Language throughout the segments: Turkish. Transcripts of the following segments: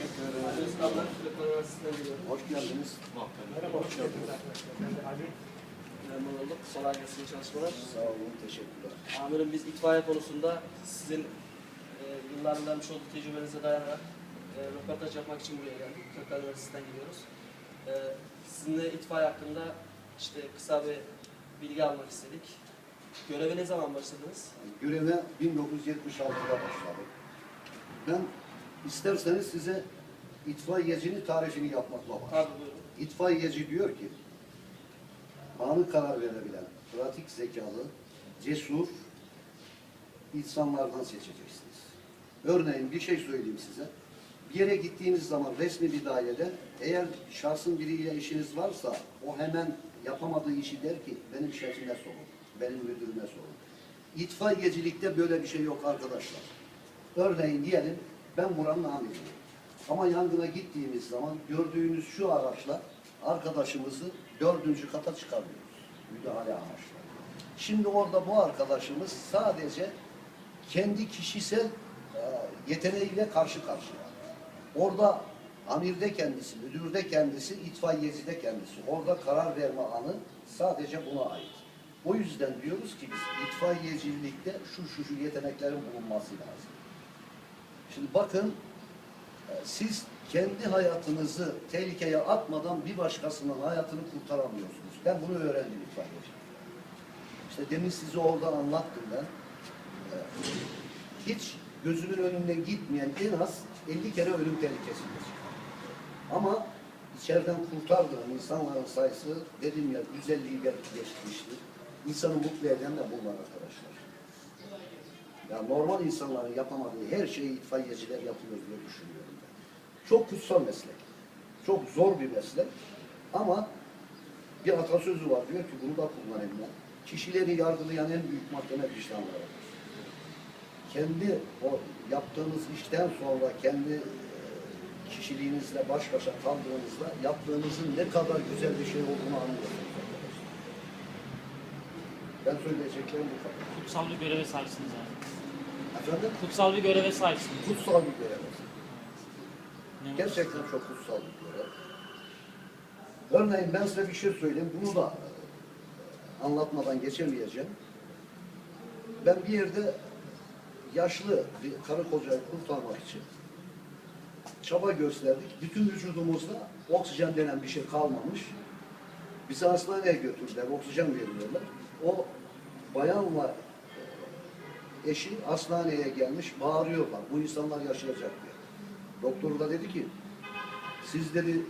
Teşekkür. İstanbul. Hoş geldiniz. Merhaba, hoş geldiniz. Memnun olduk. Kolay gelsin çalışmalar. Sağ olun, teşekkürler. Amirim biz itfaiye konusunda sizin e, yılların vermiş olduğu tecrübenize dayanarak e, röportaj yapmak için buraya geldik. Kırklar Üniversitesi'nden geliyoruz. E, sizinle itfaiye hakkında işte kısa bir bilgi almak istedik. Göreve ne zaman başladınız? Göreve 1976'da başladım. Ben isterseniz size itfaiyecinin tarifini yapmakla var. İtfaiyeci diyor ki, anı karar verebilen, pratik zekalı, cesur insanlardan seçeceksiniz. Örneğin bir şey söyleyeyim size. Bir yere gittiğiniz zaman resmi bir dairede eğer şahsın biriyle işiniz varsa o hemen yapamadığı işi der ki benim şefime sorun, benim müdürüme sorun. İtfaiyecilikte böyle bir şey yok arkadaşlar. Örneğin diyelim ben buranın amiriyim. Ama yangına gittiğimiz zaman gördüğünüz şu araçla arkadaşımızı dördüncü kata çıkarıyoruz. Müdahale amaçlı. Şimdi orada bu arkadaşımız sadece kendi kişisel e, yeteneğiyle karşı karşıya. Orada amirde kendisi, müdürde kendisi, itfaiyecide kendisi. Orada karar verme anı sadece buna ait. O yüzden diyoruz ki biz itfaiyecilikte şu şu şu yeteneklerin bulunması lazım. Şimdi bakın e, siz kendi hayatınızı tehlikeye atmadan bir başkasının hayatını kurtaramıyorsunuz. Ben bunu öğrendim itfaiyecilikte. İşte demin size oradan anlattım ben. E, Hiç gözümün önünden gitmeyen en az 50 kere ölüm tehlikesidir. Ama içeriden kurtardığım insanların sayısı dedim ya 150'yi belki geçmiştir. İnsanı mutlu eden de bunlar arkadaşlar. Ya normal insanların yapamadığı her şeyi itfaiyeciler yapıyor diye düşünüyorum ben. Çok kutsal meslek. Çok zor bir meslek. Ama bir atasözü var diyor ki bunu da kullanayım ben. Kişileri yargılayan en büyük mahkeme vicdanlarıdır. Kendi o yaptığınız işten sonra kendi e, kişiliğinizle baş başa kaldığınızda yaptığınızın ne kadar güzel bir şey olduğunu anlıyorsunuz. Ben söyleyeceklerim bu kadar. Kutsal bir göreve sahipsiniz abi. Efendim? Kutsal bir göreve sahipsiniz. Kutsal bir görev. Ne. Gerçekten çok kutsal bir görev. Örneğin ben size bir şey söyleyeyim. Bunu da e, anlatmadan geçemeyeceğim. Ben bir yerde yaşlı bir karı kocayı kurtarmak için çaba gösterdik. Bütün vücudumuzda oksijen denen bir şey kalmamış. Bizi hastaneye götürdüler. Oksijen veriyorlar. O bayanla eşi hastaneye gelmiş bağırıyorlar. Bu insanlar yaşayacak diye. Doktor da dedi ki siz dedi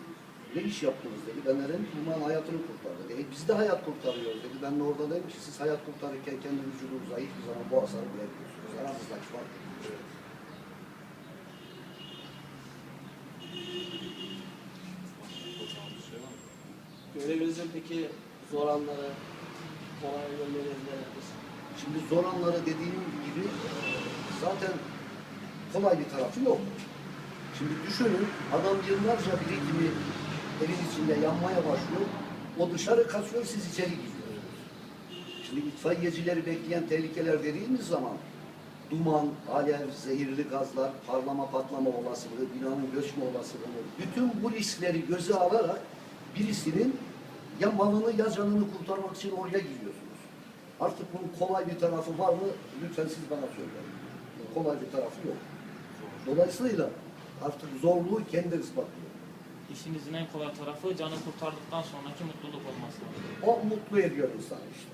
ne iş yaptınız dedi. Ben dedim bunların hayatını kurtardı. E, biz de hayat kurtarıyoruz dedi. Ben de orada dedim ki siz hayat kurtarırken kendi vücudunuza hiçbir zaman bu hasarı vermiyorsunuz. Aramızdaki fark. Görevinizin peki zor anları, kolay yönleri nelerdir? Şimdi zor anları dediğim gibi zaten kolay bir tarafı yok. Şimdi düşünün adam yıllarca birikimi evin içinde yanmaya başlıyor. O dışarı kaçıyor siz içeri gidiyorsunuz. Şimdi itfaiyecileri bekleyen tehlikeler dediğimiz zaman duman, alev, zehirli gazlar, parlama patlama olasılığı, binanın göçme olasılığı, bütün bu riskleri göze alarak birisinin ya malını ya canını kurtarmak için oraya giriyorsunuz. Artık bunun kolay bir tarafı var mı? Lütfen siz bana söyleyin. Kolay bir tarafı yok. Dolayısıyla artık zorluğu kendi ispatlıyor. İşinizin en kolay tarafı canı kurtardıktan sonraki mutluluk olması. O mutlu ediyor insanı işte.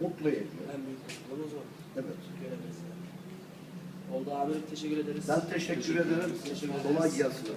Mutlu ediyor. En büyük mutluluğumuz o. Evet. Göreviniz. Oldu amirim teşekkür ederiz. Ben teşekkür ederim. Teşekkür ederiz. Kolay gelsin.